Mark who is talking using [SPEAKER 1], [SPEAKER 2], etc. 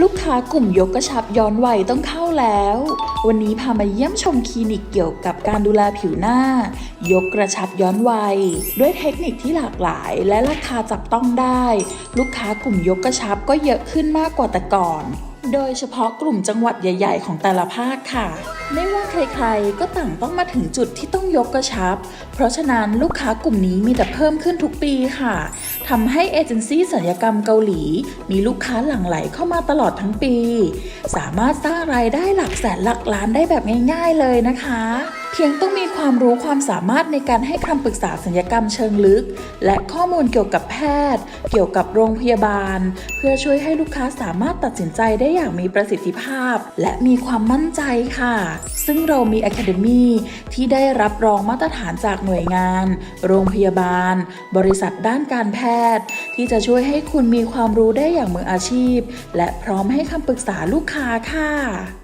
[SPEAKER 1] ลูกค้ากลุ่มยกกระชับย้อนวัยต้องเข้าแล้ว วันนี้พามาเยี่ยมชมคลินิกเกี่ยวกับการดูแลผิวหน้า ยกกระชับย้อนวัย ด้วยเทคนิคที่หลากหลาย และราคาจับต้องได้ ลูกค้ากลุ่มยกกระชับก็เยอะขึ้นมากกว่าแต่ก่อน โดยเฉพาะกลุ่มจังหวัดใหญ่ ๆ ของแต่ละภาคค่ะ ไม่ว่าใครๆ ก็ต่างต้องมาถึงจุดที่ต้องยกกระชับ เพราะฉะนั้นลูกค้ากลุ่มนี้มีแต่เพิ่มขึ้นทุกปีค่ะทำให้เอเจนซี่สัญญกรรมเกาหลี มีลูกค้าหลั่งไหลเข้ามาตลอดทั้งปี สามารถสร้างรายได้หลักแสนหลักล้านได้แบบง่าย ๆเลยนะคะ เพียงต้องมีความรู้ความสามารถในการให้คำปรึกษาสัญญกรรมเชิงลึก และข้อมูลเกี่ยวกับแพทย์ เกี่ยวกับโรงพยาบาล เพื่อช่วยให้ลูกค้าสามารถตัดสินใจได้อย่างมีประสิทธิภาพ และมีความมั่นใจค่ะ ซึ่งเรามี Academy ที่ได้รับรองมาตรฐานจากหน่วยงาน โรงพยาบาล บริษัทด้านการแพทย์ ที่จะช่วยให้คุณมีความรู้ได้อย่างมืออาชีพ และพร้อมให้คำปรึกษาลูกค้าค่ะ